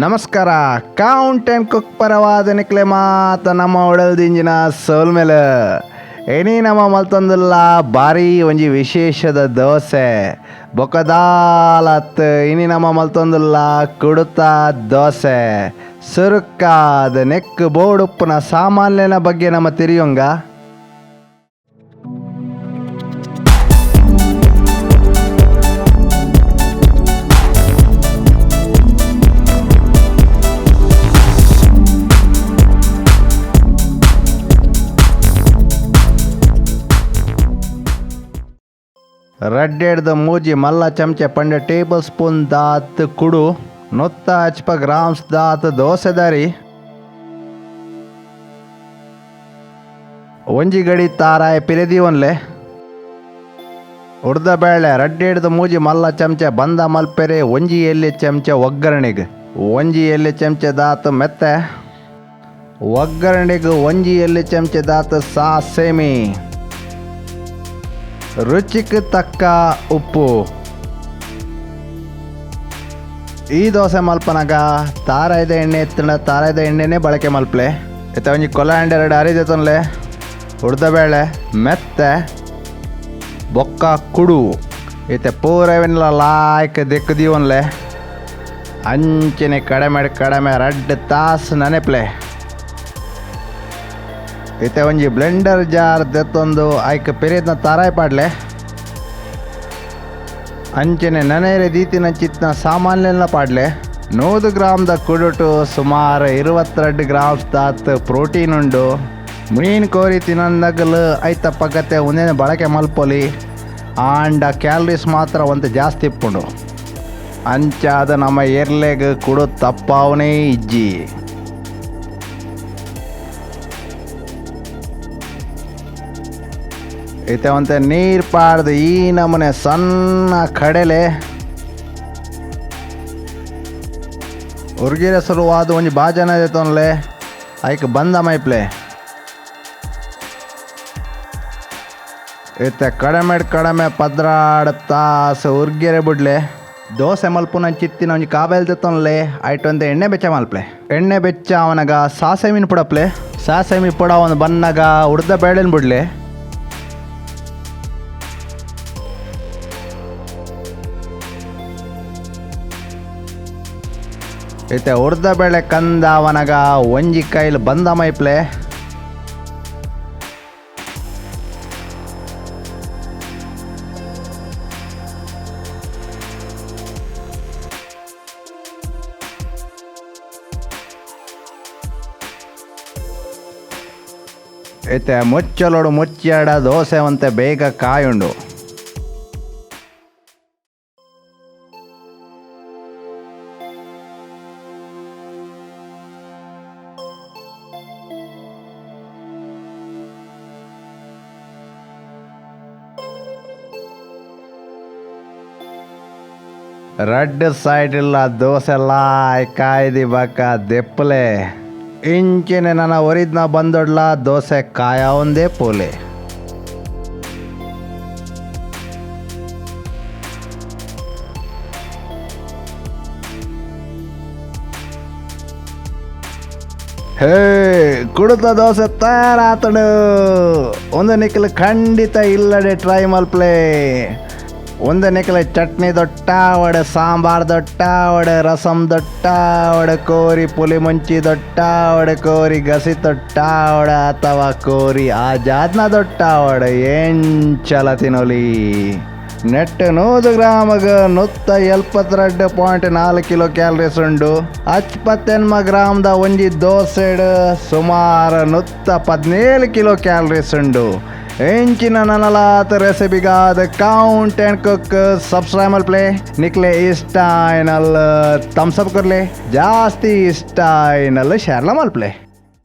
ನಮಸ್ಕಾರ. Count and cook ಪರವಾದ ನಿಕ್ಲೆ ಮಾತ ನಮ್ಮ ಒಳಲ್ದಿಂಜಿನ ಸೋಲ್ ಮೇಲೆ. ಎಣಿ ನಮ್ಮ ಮಲ್ತೊಂದಿಲ್ಲ ಭಾರಿ ಒಂಜಿ ವಿಶೇಷದ ದೋಸೆ. ಬೊಕದಾಲತ್ ಇನಿ ನಮ್ಮ ಮಲ್ತೊಂದಿಲ್ಲ ಕುಡುತ ದೋಸೆ. ಸುರುಕಾದ ನೆಕ್ ಬೋಡುಪ್ಪನ ಸಾಮಾನ್ಯನ ಬಗ್ಗೆ ನಮ್ಮ ತಿರಿಯೊಂಗ? ರಡ್ಡೆಡ್ದ ಮೂಜಿ ಮಲ್ಲ ಚಮಚೆ ಪಂಡ ಟೇಬಲ್ ಸ್ಪೂನ್ ದಾತ್ ಕುಡು. ನೊತ್ತ ಹಚ್ಪ ಗ್ರಾಮ್ಸ್ ದಾತ್ ದೋಸೆ ದಾರಿ. ಒಂಜಿ ಗಡಿ ತಾರಾಯ ಪಿರೆದಿ ಒನ್ಲೆ ಉರ್ದ ಬೇಳೆ ರಡ್ಡೆಡ್ದ ಮೂಜಿ ಮಲ್ಲ ಚಮಚೆ ಬಂದ ಮಲ್ಪೆರೆ ಒಂಜಿ ಎಲ್ಲಿ ಚಮಚೆ ಒಗ್ಗರಣೆಗೆ. ಒಂಜಿ ಎಲ್ಲಿ ಚಮಚೆ ದಾತ್ ಮೆತ್ತೆ. ಒಗ್ಗರಣೆಗೆ ಒಂಜಿ ಎಲ್ಲಿ ಚಮಚೆ ದಾತ್ ಸಾಸೇಮಿ. ರುಚಿಗೆ ತಕ್ಕ ಉಪ್ಪು. ಈ ದೋಸೆ ಮಲ್ಪನಾಗ ತಾರಾಯ್ದ ಎಣ್ಣೆ ಎತ್ತಣ ತಾರಾಯ್ದ ಎಣ್ಣೆನೇ ಬಳಕೆ ಮಲ್ಪಲೆ. ಇತ್ತ ಒಂಜಿ ಕೊಲ ಹಂಡೆ ಎರಡು ಅರಿದೈತನ್ಲೆ ಬೇಳೆ, ಮೆತ್ತೆ, ಬೊಕ್ಕ, ಕುಡು. ಇತ್ತೆ ಪೂರವೆಲ್ಲ ಲಾಯ್ಕ ದಿಕ್ಕದೀವನ್ಲೆ ಅಂಚಿನ ಕಡಿಮೆ ಕಡಿಮೆ ರಡ್ಡ್ ತಾಸು ನೆನೆಪ್ಲೆ. ಇತ್ತೆ ಒಂಜಿ ಬ್ಲೆಂಡರ್ ಜಾರ್ ದೆತ್ತೊಂದು ಐಕ್ ಪೆರೇದ್ನ ತಾರಾಯ್ ಪಾಡ್ಲೆ. ಅಂಚನೆ ನನೇರೆ ದೀತಿನ ಚಿತ್ನ ಸಾಮಾನ್ಯನ ಪಾಡ್ಲೆ. ನೂರು ಗ್ರಾಮ್ದ ಕುಡುಟು ಸುಮಾರು ಇರುವತ್ತೆರಡು ಗ್ರಾಮ್ಸ್ ದಾತ್ ಪ್ರೋಟೀನ್ ಉಂಡು. ಮೀನು ಕೋರಿ ತಿನ್ನಂದಾಗಲು ಐತ ಪಗತ್ತೆ ಒಂದೇನು ಬಳಕೆ ಮಲ್ಪೊಲಿ. ಆಂಡ ಕ್ಯಾಲರೀಸ್ ಮಾತ್ರ ಒಂದು ಜಾಸ್ತಿ ಇಪ್ಪುಂಡು. ಅಂಚಾದ ನಮ್ಮ ಏರ್ಲೆಗ್ ಕುಡು ತಪ್ಪಾವನೇ ಇಜ್ಜಿ. ಐತೆ ನೀರು ಪಾಡ್ದು ಈ ನಮೂನೆ ಸಣ್ಣ ಕಡೆಲೆ. ಹುರ್ಗಿರ ಸಲುವಾದ ಒಂಜಿ ಬಾಜನ ಐತೊನ್ಲೆ ಐಕ್ ಬಂದ ಮೈಪ್ಲೆ. ಇತ್ತೆ ಕಡಿಮೆ ಕಡಿಮೆ ಪದ್ರಾಡ್ ತಾಸು ಉರ್ಗೆರೆ ಬಿಡ್ಲೆ. ದೋಸೆ ಮಲ್ಪುನ ಚಿತ್ತಿನ ಒಂಜಿ ಕಾಬೇಲ್ ತೆತ್ತೊನ್ಲೆ ಒಂದು ಎಣ್ಣೆ ಬೆಚ್ಚ ಮಲ್ಪ್ಲೆ. ಎಣ್ಣೆ ಬೆಚ್ಚ ಅವನಗ ಮೀನು ಪುಡಪ್ಲೆ. ಸಾಸೆ ಮೀನು ಪುಡ ಒಂದು ಬನ್ನಗ ಉರ್ದ ಬೇಳೆನ್ ಬಿಡ್ಲೆ. ಐತೆ ಉರ್ದ ಬೆಳೆ ಕಂದ ಅವನಗ ಒಂಜಿ ಕೈಲ್ ಬಂದ ಮೈಪ್ಲೆ. ಐತೆ ಮುಚ್ಚಲೋಡು ಮುಚ್ಚಾಡ ದೋಸೆ ಅಂತೆ ಬೇಗ ಕಾಯುಂಡು. ರಡ್ ಸೈಡ್ ಇಲ್ಲ, ದೋಸೆ ಲಾಯ್ ಕಾಯ್ದಿ ಬಕ್ಕ, ದೆಪ್ಪಲೆ. ಇಂಚಿನ ನನ್ನ ಒರಿದ್ನ ಬಂದೊಡ್ಲ, ದೋಸೆ ಕಾಯ ಒಂದೇ ಪೋಲೆ. ಹೇ, ಕುಡಿತ ದೋಸೆ ತಯಾರಾತಡು. ಒಂದು ನಿಕ್ಕಲು ಖಂಡಿತ ಇಲ್ಲಡೆ ಟ್ರೈ ಮಲ್ಪ್ಲೆ ಒಂದು ನಿಕ್ಕಲ ಚಟ್ನಿ ದೊಟ್ಟ ಒಡೆ ಸಾಂಬಾರ್ ದೊಟ್ಟ ಒಡೆ ರಸಂ ದೊಟ್ಟ ಒಡೆ ಕೋರಿ ಪುಲಿ ಮುಂಚಿ ದೊಟ್ಟ ಒಡೆ ಕೋರಿ ಗಸಿ ತೊಟ್ಟ ಒಡೆ ಅಥವಾ ಕೋರಿ ಆಜಾದ್ನ ದೊಟ್ಟ ಒಡೆ ಎಂಚಲ ತಿನ್ನೋಲಿ ನೆಟ್ ನೂರು ಗ್ರಾಮಗ ನುತ್ತ ಎಲ್ಪತ್ತೆರಡು ಪಾಯಿಂಟ್ ನಾಲ್ಕು ಕಿಲೋ ಕ್ಯಾಲರೀಸ್ ಉಂಡು. ಹಚ್ಪತ್ತೆನ್ಮ ಗ್ರಾಮದ ಒಂಜಿ ದೋಸೆಡ್ ಸುಮಾರು ನುತ್ತ ಪದಿನೇಳು ಕಿಲೋ ಕ್ಯಾಲರೀಸ್ ಉಂಡು. ಎಂಚಿನ ನನಲಾತ ರೆಸಿಪಿಗಾದ count and cook subscribe play ನಿಕ್ಲೆ ಇಷ್ಟ ಆಯ್ನಲ್ ತಮ್ಸಪ್ ಕೊರ್ಲೆ ಜಾಸ್ತಿ ಇಷ್ಟ ಆಯ್ನಲ್ ಶೇರ್ಲ ಮಲ್ಪ್ಲೆ